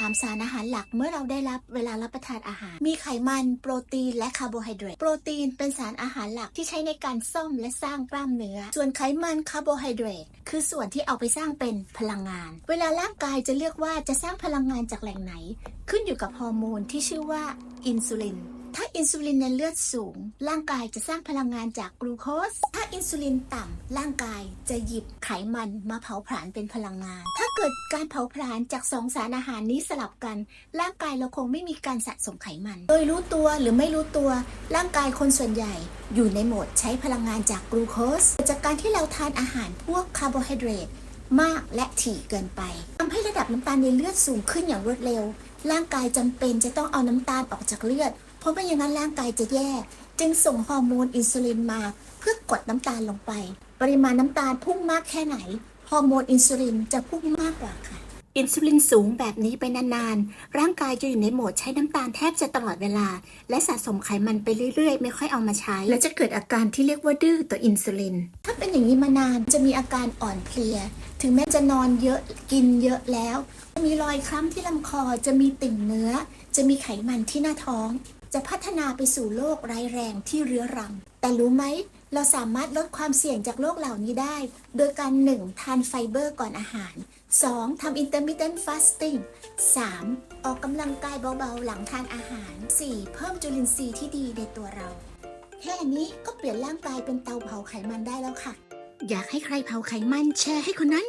3 สารอาหารหลักเมื่อเราได้รับเวลารับประทานอาหาร มีไขมัน โปรตีน และคาร์โบไฮเดรต โปรตีนเป็นสารอาหารหลักที่ใช้ในการซ่อมและสร้างกล้ามเนื้อ ส่วนไขมันคาร์โบไฮเดรตคือส่วนที่เอาไปสร้างเป็นพลังงาน เวลาร่างกายจะเลือกว่าจะสร้างพลังงานจากแหล่งไหน ขึ้นอยู่กับฮอร์โมนที่ชื่อว่าอินซูลิน ถ้าอินซูลินในเลือดสูง ร่างกายจะสร้างพลังงานจากกลูโคส ถ้าอินซูลินต่ำร่างกายจะหยิบไขมันมาเผาผลาญเป็นพลังงาน ถ้าเกิดการเผาผลาญจากสองสารอาหารนี้สลับกัน ร่างกายเราคงไม่มีการสะสมไขมัน โดยรู้ตัวหรือไม่รู้ตัว ร่างกายคนส่วนใหญ่อยู่ในโหมดใช้พลังงานจากกลูโคส จากการที่เราทานอาหารพวกคาร์โบไฮเดรตมากและถี่เกินไปทำให้ระดับน้ำตาลในเลือดสูงขึ้นอย่างรวดเร็ว ร่างกายจำเป็นจะต้องเอาน้ำตาลออกจากเลือด ราะไม่อย่างนั้นร่างกายจะแย่ จึงส่งฮอร์โมนอินซูลินมาเพื่อกดน้ำตาลลงไป ปริมาณน้ำตาลพุ่งมากแค่ไหน ฮอร์โมนอินซูลินจะพุ่งมากกว่าค่ะ อินซูลินสูงแบบนี้ไปนานๆ ร่างกายจะอยู่ในโหมดใช้น้ำตาลแทบจะตลอดเวลา และสะสมไขมันไปเรื่อยๆ ไม่ค่อยเอามาใช้ และจะเกิดอาการที่เรียกว่าดื้อต่ออินซูลิน ถ้าเป็นอย่างนี้มานานจะมีอาการอ่อนเพลีย ถึงแม้จะนอนเยอะกินเยอะแล้ว จะมีรอยคล้ำที่ลำคอ จะมีติ่งเนื้อ จะมีไขมันที่หน้าท้องจะพัฒนาไปสู่โรคร้ายแรงที่เรื้อรัง แต่รู้ไหม เราสามารถลดความเสี่ยงจากโรคเหล่านี้ได้ โดยการ 1. ทานไฟเบอร์ก่อนอาหาร 2. ทำ intermittent fasting 3. ออกกำลังกายเบาๆ หลังทานอาหาร 4. เพิ่มจุลินทรีย์ที่ดีในตัวเรา แค่นี้ก็เปลี่ยนร่างกายเป็นเตาเผาไขมันได้แล้วค่ะ อยากให้ใครเผาไขมันแชร์ให้คนนั้น